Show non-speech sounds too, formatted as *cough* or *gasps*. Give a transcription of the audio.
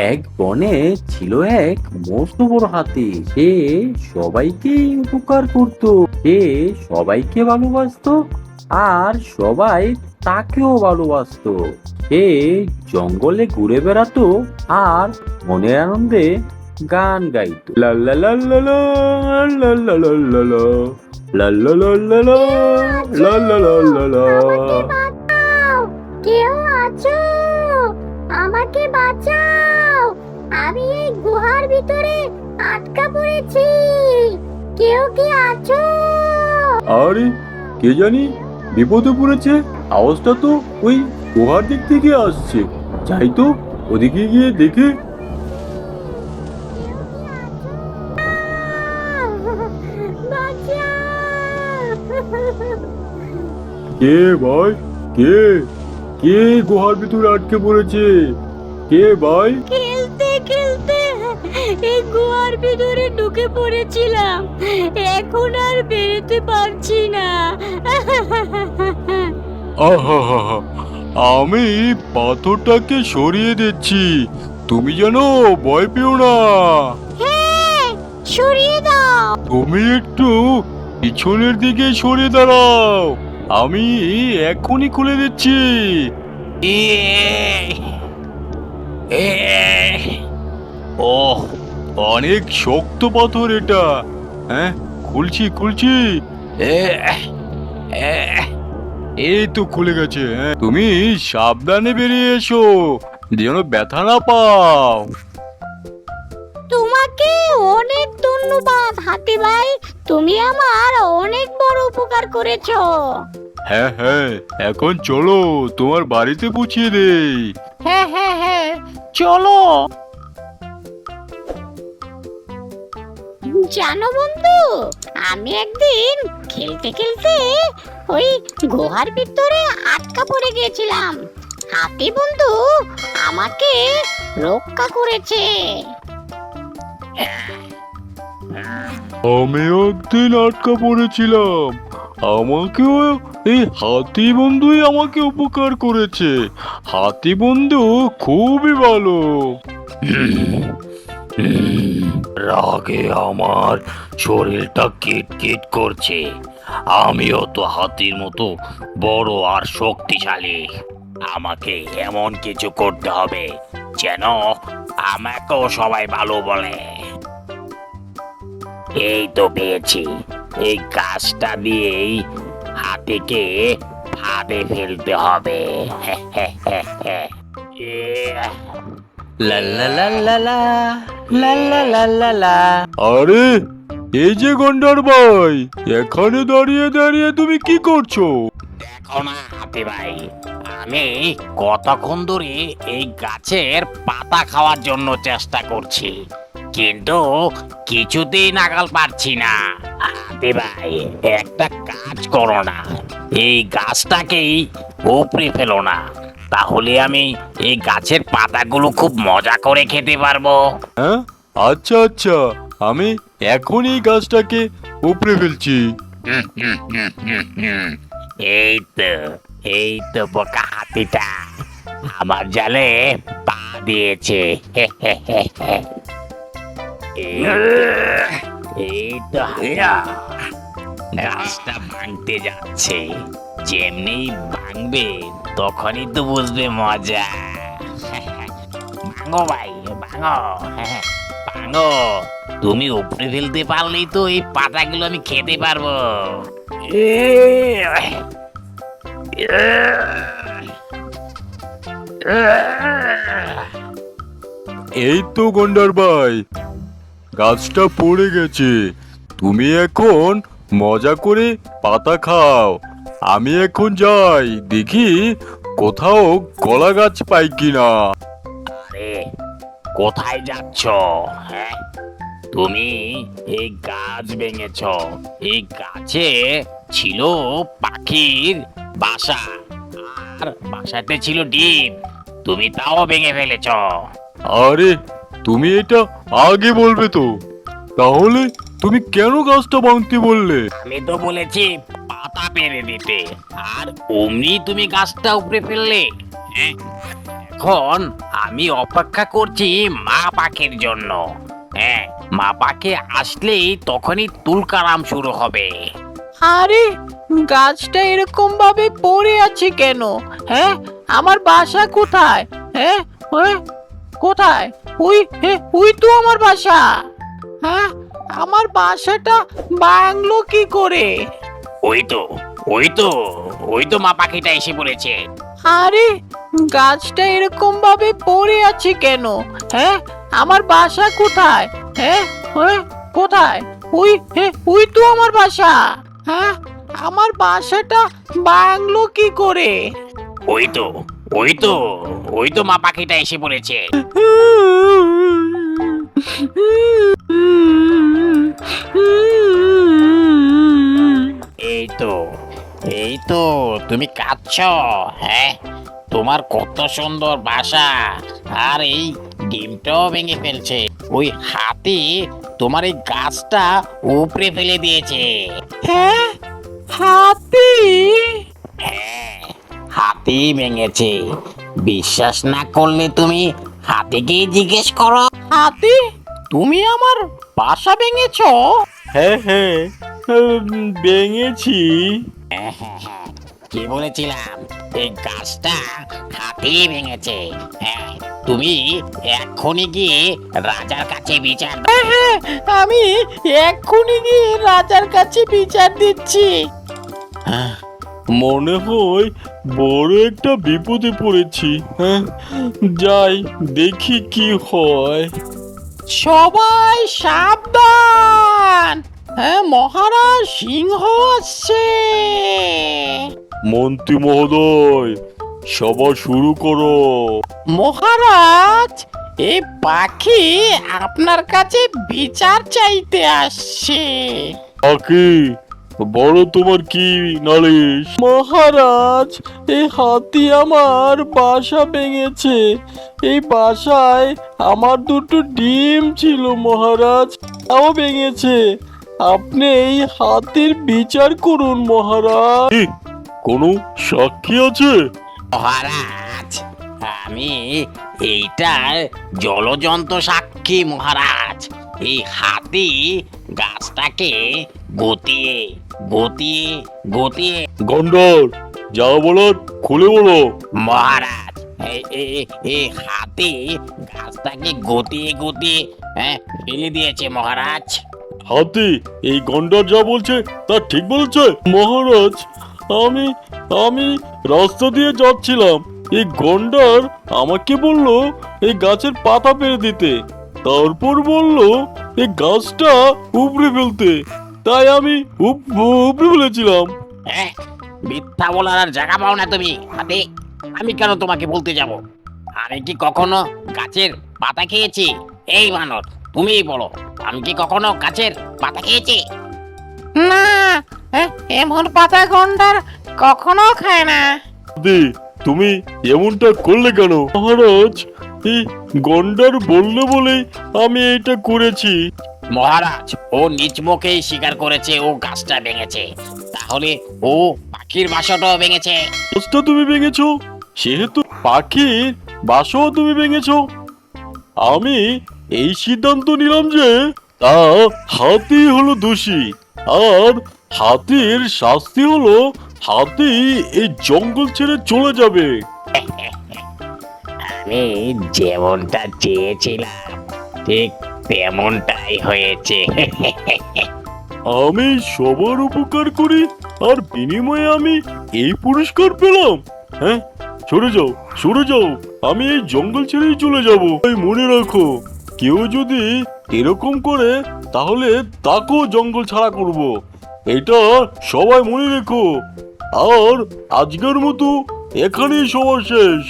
এক বনে ছিল এক মস্ত বড় হাতি সে সবাইকে উপকার করত সে সবাইকে ভালোবাসত আর সবাই তাকেও ভালোবাসত সে জঙ্গলে ঘুরে বেড়াতো আর মনের আনন্দে গান গাইত আমাকে বাঁচা আমি এই গুহার ভিতরে আটকা পড়েছি। কেউ কি আছো? আরে কে জানি? বিপদে পড়েছে। আওয়াজটা তো ওই গুহার দিক থেকে আসছে। যাই তো ওদিকে গিয়ে দেখে। কে ভাই? কে? কে গুহার ভিতরে আটকে পড়েছে? কে ভাই? খেলতে। এই গুহার ভিতরে ঢুকে পড়েছিলাম। এখন আর বেরোতে পারছি না। আহা আমি পাথরটাকে সরিয়ে দিচ্ছি। তুমি যেন ভয় পেও না। হ্যাঁ সরিয়ে দাও। তুমি একটু পিছনের দিকে সরে দাঁড়াও। আমি এখনই খুলে দিচ্ছি। ও অনেক শক্ত পাথর এটা। হ্যাঁ খুলছি খুলছি। এই তো খুলে গেছে হ্যাঁ। তুমি সাবধানে বেরিয়ে এসো যেন ব্যথা না পাও। তোমাকে অনেক ধন্যবাদ হাতি ভাই। তুমি আমার অনেক বড় উপকার করেছ। হ্যাঁ হ্যাঁ এখন চলো তোমার বাড়িতে পৌঁছিয়ে দেই। হ্যাঁ হ্যাঁ হ্যাঁ চলো। জানো বন্ধু, আমি একদিন খেলতে খেলতে ওই গুহার ভিতরে আটকা পড়ে গিয়েছিলাম। হাতি বন্ধু আমাকে রক্ষা করেছে। আমি একদিন আটকা পড়েছিলাম। আমাকেও এই হাতি বন্ধুই আমাকে উপকার করেছে। হাতি বন্ধু খুবই ভালো। *gasps* রাগে আমার শরীরটা কিট কিট করছে। আমিও তো হাতির মতো বড় আর শক্তিশালী। আমাকে এমন কিছু করতে হবে যেন আমাকেও সবাই ভালো বলে। এই তো পেয়েছি। এই গাছটা দিয়েই হাতিকে ফাঁদে ফেলতে হবে। *laughs* আরে এই যে গন্ডার ভাই এখানে দাঁড়িয়ে দাঁড়িয়ে তুমি কি করছ? দেখো না হাতি ভাই আমি কতক্ষণ ধরে এই গাছের পাতা খাওয়ার জন্য চেষ্টা করছি কিন্তু কিছুতেই নাগাল পারছি না। হাতি ভাই একটা কাজ করো না এই গাছটাকেই উপড়ে ফেলো না। তাহলে আমি এই গাছের পাতাগুলো খুব মজা করে খেতে পারব। হ্যাঁ? আচ্ছা আচ্ছা। আমি এখনই গাছটাকে উপরে ফেলছি। এই তো এই তো বোকা হাতিটা। আমার জালে পা দিয়েছে। এই তো- এই তো গাছটা ভাঙতে যাচ্ছে। যেমনি ভাঙবে, তখনই তো বুঝবে মজা। ভাঙো ভাই, ভাঙো। ভাঙো। তুমি উপরে ফেলতে পারলেই তো এই পাতাগুলো আমি খেতে পারব। এই তো গন্ডার ভাই, গাছটা পড়ে গেছে। তুমি এখন মজা করে পাতা খাও। আমি এখন যাই দেখি কোথাও কলা গাছ পাই কিনা। আরে কোথায় যাচ্ছ? হ্যাঁ? তুমি এই গাছ ভেঙেছ। এই গাছে ছিল পাখির বাসা আর বাসাতে ছিল ডিম। তুমি তাও ভেঙে ফেলেছ। আরে তুমি এটা আগে বলবে তো। তাহলে তুমি কেন গাছটা ভাঙতে বললে? আমি তো বলেছি পাতা পেরে দিতে। আর অমনি তুমি গাছটা উপরে ফেললে। হ্যাঁ এখন আমি অপেক্ষা করছি মা পাখির জন্য। হ্যাঁ মা পাখি আসলেই তখনই তুলকারাম শুরু হবে। আরে গাছটা এরকম ভাবে পড়ে আছে কেন? হ্যাঁ আমার বাসা কোথায়? হ্যাঁ ওই, কোথায়? ওই হে, ওই তো আমার বাসা। হ্যাঁ আমার বাসাটা বাংলো কি করে? ওই তো ওই তো ওই তো মা পাখিটা এসে পড়েছে। আরে গাছটা এরকম ভাবে পড়ে আছে কেন? হ্যাঁ আমার বাসা কোথায়? হ্যাঁ ওই, কোথায়? ওই হে, ওই তো আমার বাসা। হ্যাঁ আমার বাসাটা বাংলো কি করে? ওই তো ওই তো ওই তো মা পাখিটা এসে পড়েছে। *laughs* তুমি কাঁদছ হ্যাঁ? তোমার কত সুন্দর বাসা। আর এই ডিমটাও ভেঙে ফেলছে। ওই হাতি তোমার এই গাছটা উপড়ে ফেলে দিয়েছে। হ্যাঁ? হাতি? হ্যাঁ হাতি ভেঙেছে। বিশ্বাস না করলে তুমি হাতিকেই জিজ্ঞেস করো। হাতি? তুমি আমার বাসা ভেঙেছ? হ্যাঁ হ্যাঁ ভেঙেছি। হ্যাঁ, হ্যাঁ, হ্যাঁ। কি বলেছিলাম? এই গাছটা হাতি ভেঙেছে। হ্যাঁ তুমি এক্ষুনি গিয়ে রাজার কাছে বিচার দাও। হ্যাঁ আমি এক্ষুনি গিয়ে রাজার কাছে বিচার দিচ্ছি। মনে হয় বড় একটা বিপদে পড়েছি। হ্যাঁ যাই দেখি কি হয়। সবাই সাবধান! হ্যাঁ মহারাজ সিংহ আসছে। মন্ত্রী মহোদয় সভা শুরু করো। মহারাজ এই পাখি আপনার কাছে বিচার চাইতে আসছে। আকি বড় তোমার কি নালিশ? মহারাজ এই হাতি আমার বাসা ভেঙেছে। এই বাসায় আমার দুটো ডিম ছিল মহারাজ তাও ভেঙেছে। আপনি এই হাতির বিচার করুন মহারাজ। কোনো সাক্ষী আছে? মহারাজ আমি এইটার জলজন্ত সাক্ষী মহারাজ। এই হাতি গাছটাকে গতিয়ে গতিয়ে গতিয়ে। গন্ডর যা বলার খুলে বলো। মহারাজ এই হাতি গাছটাকে গতিয়ে গতিয়ে হ্যাঁ ফেলে দিয়েছে মহারাজ। হাতি এই গন্ডার যা বলছে তা ঠিক বলছে? মহারাজ আমি আমি রাস্তা দিয়ে যাচ্ছিলাম। এই গন্ডার আমাকে বলল এই গাছের পাতা পেরে দিতে। তারপর বলল এই গাছটা উপড়ে ফেলতে। তাই আমি উপ- উপড়ে ফেলেছিলাম। হ্যাঁ মিথ্যা বলার আর জায়গা পাও না তুমি হাতি। আমি কেন তোমাকে বলতে যাব? আমি কি কখনো গাছের পাতা খেয়েছি? এই বানর তুমিই বলো আমি কি কখনো গাছের পাতা খেয়েছি? না হ্যাঁ, এমন পাতা গন্ডার কখনো খায় না। দি তুমি এমনটা করলে কেন? মহারাজ এই গন্ডার বললে বলেই আমি এইটা করেছি। মহারাজ ও নিজ মুখেই স্বীকার করেছে ও গাছটা ভেঙেছে। তাহলে ও পাখির বাসাটাও ভেঙেছে। গাছটা তুমি ভেঙেছো? সেহেতু পাখির বাসাও তুমি ভেঙেছো। আমি এই সিদ্ধান্ত নিলাম যে তা হাতি হলো দোষী আর হাতির শাস্তি হলো হাতি এই জঙ্গল ছেড়ে চলে যাবে। *laughs* আমি যেমনটা চেয়েছিলাম ঠিক তেমনটাই হয়েছে। *laughs* আমি সবার উপকার করি আর বিনিময়ে আমি এই পুরস্কার পেলাম। হ্যাঁ সরে যাও সরে যাও আমি এই জঙ্গল ছেড়েই চলে যাব। এই মনে রাখো কেউ যদি এরকম করে তাহলে তাকেও জঙ্গল ছাড়া করব। এটা সবাই মনে রেখো। আর আজকের মতো এখানেই সবার শেষ।